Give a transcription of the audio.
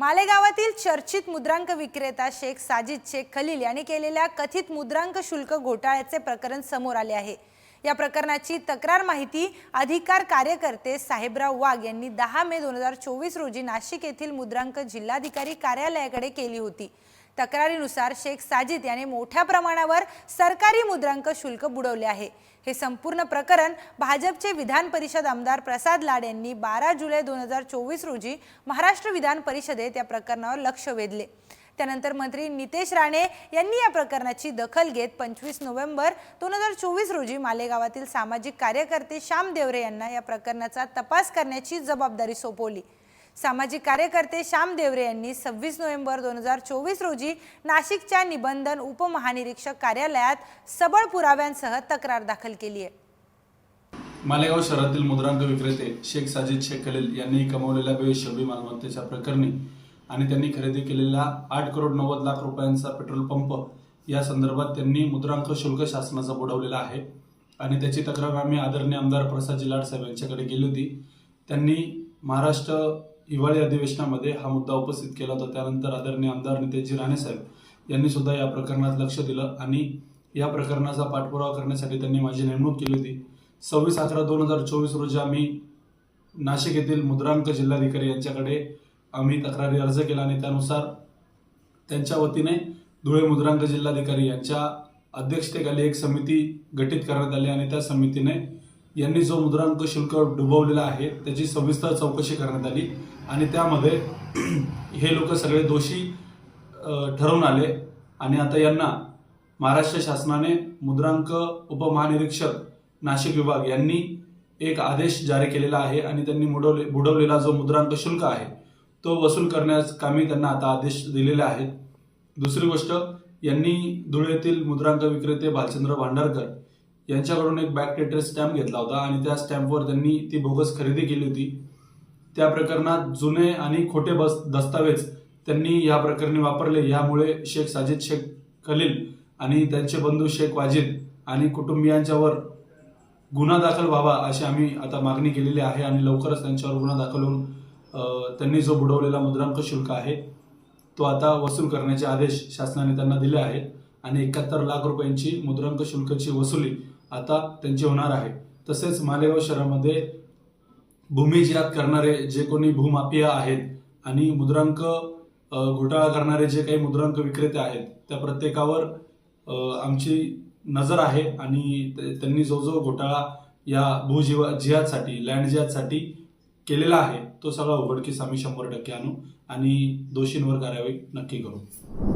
मालेगावातील चर्चित मुद्रांक विक्रेता शेख साजिद शेख खलील यांनी केलेल्या कथित मुद्रांक शुल्क घोटाळ्याचे प्रकरण समोर आले आहे. या प्रकरणाची तक्रार माहिती अधिकार कार्यकर्ते साहेबराव वाघ यांनी दहा मे दोन हजार चोवीस रोजी नाशिक येथील मुद्रांक जिल्हाधिकारी कार्यालयाकडे केली होती. तक्रारीनुसार शेख साजिद याने मोठ्या प्रमाणावर सरकारी मुद्रांक शुल्क बुडवले आहे. हे संपूर्ण प्रकरण भाजपचे विधान परिषद आमदार प्रसाद लाड यांनी बारा जुलै दोन हजार चोवीस रोजी महाराष्ट्र विधान परिषदेत या प्रकरणावर लक्ष वेधले. त्यानंतर मंत्री नितेश राणे यांनी या प्रकरणाची दखल घेत पंचवीस नोव्हेंबर दोन हजार चोवीस रोजी मालेगावातील सामाजिक कार्यकर्ते श्याम देवरे यांना या प्रकरणाचा तपास करण्याची जबाबदारी सोपवली. सामाजिक कार्यकर्ते श्याम देवरे यांनी सव्वीस नोव्हेंबर दोन हजार चोवीस रोजी नाशिकच्या निबंधन उपमहानिरीक्षक कार्यालयात सबळ पुराव्यांसह तक्रार दाखल केली आहे. मालेगाव शहरातील मुद्रांक विक्रेते शेख साजिद शेख खलील यांनी कमावलेल्या बेहिशोबी मालमत्तेच्या प्रकरणी आणि त्यांनी खरेदी केलेला आठ करोड नव्वद लाख रुपयांचा पेट्रोल पंप या संदर्भात त्यांनी मुद्रांक शुल्क शासनाचा बुडवलेला आहे. आणि त्याची तक्रार आम्ही आदरणीय आमदार प्रसादजी लाड साहेब यांच्याकडे गेली होती. त्यांनी महाराष्ट्र हिवाळी अधिवेशनामध्ये हा मुद्दा उपस्थित केला होता. त्यानंतर आदरणीय आमदार नितेशजी राणे साहेब यांनी सुद्धा या प्रकरणात लक्ष दिलं आणि या प्रकरणाचा पाठपुरावा करण्यासाठी त्यांनी माझी नेमणूक केली होती. सव्वीस अकरा दोन हजार चोवीस रोजी आम्ही नाशिक येथील मुद्रांक जिल्हाधिकारी यांच्याकडे आम्ही तक्रारी अर्ज केला आणि त्यानुसार त्यांच्या वतीने धुळे मुद्रांक जिल्हाधिकारी यांच्या अध्यक्षतेखाली एक समिती गठीत करण्यात आली आणि त्या समितीने यांनी जो मुद्रांक शुल्क डुबवलेला आहे त्याची सविस्तर चौकशी करण्यात आली आणि त्यामध्ये हे लोक सगळे दोषी ठरवून आले आणि आता यांना महाराष्ट्र शासनाने मुद्रांक उपमहानिरीक्षक नाशिक विभाग यांनी एक आदेश जारी केलेला आहे आणि त्यांनी बुडवले बुडवलेला जो मुद्रांक शुल्क आहे तो वसूल करण्यास कामी त्यांना आता आदेश दिलेले आहेत. दुसरी गोष्ट यांनी धुळे येथील मुद्रांक विक्रेते भालचंद्र भांडारकर यांच्याकडून एक बॅक टेटर स्टॅम्प घेतला होता आणि त्या स्टॅम्पवर त्यांनी ती बोगस खरेदी केली होती. त्या प्रकरणात जुने आणि खोटे बस दस्तावेज त्यांनी या प्रकरणी वापरले. यामुळे शेख साजिद शेख खलील आणि त्यांचे बंधू शेख वाजिद आणि कुटुंबियांच्यावर गुन्हा दाखल व्हावा अशी आम्ही आता मागणी केलेली आहे आणि लवकरच त्यांच्यावर गुन्हा दाखल होऊन त्यांनी जो बुडवलेला मुद्रांक शुल्क आहे तो आता वसूल करण्याचे आदेश शासनाने त्यांना दिले आहेत आणि एकाहत्तर लाख रुपयांची मुद्रांक शुल्काची वसुली आता त्यांची होणार आहे. तसेच मालेगाव शहरामध्ये भूमी जिरात करणारे जे कोणी भूमाफिया आहेत आणि मुद्रांक घोटाळा करणारे जे काही मुद्रांक विक्रेते आहेत त्या प्रत्येकावर आमची नजर आहे आणि ते- त्यांनी जो जो घोटाळा या भूजिवा जिहादसाठी लँड जिहादसाठी केलेला आहे तो सगळा उघडकीस आम्ही शंभर टक्के आणू आणि दोषींवर कारवाई नक्की करू.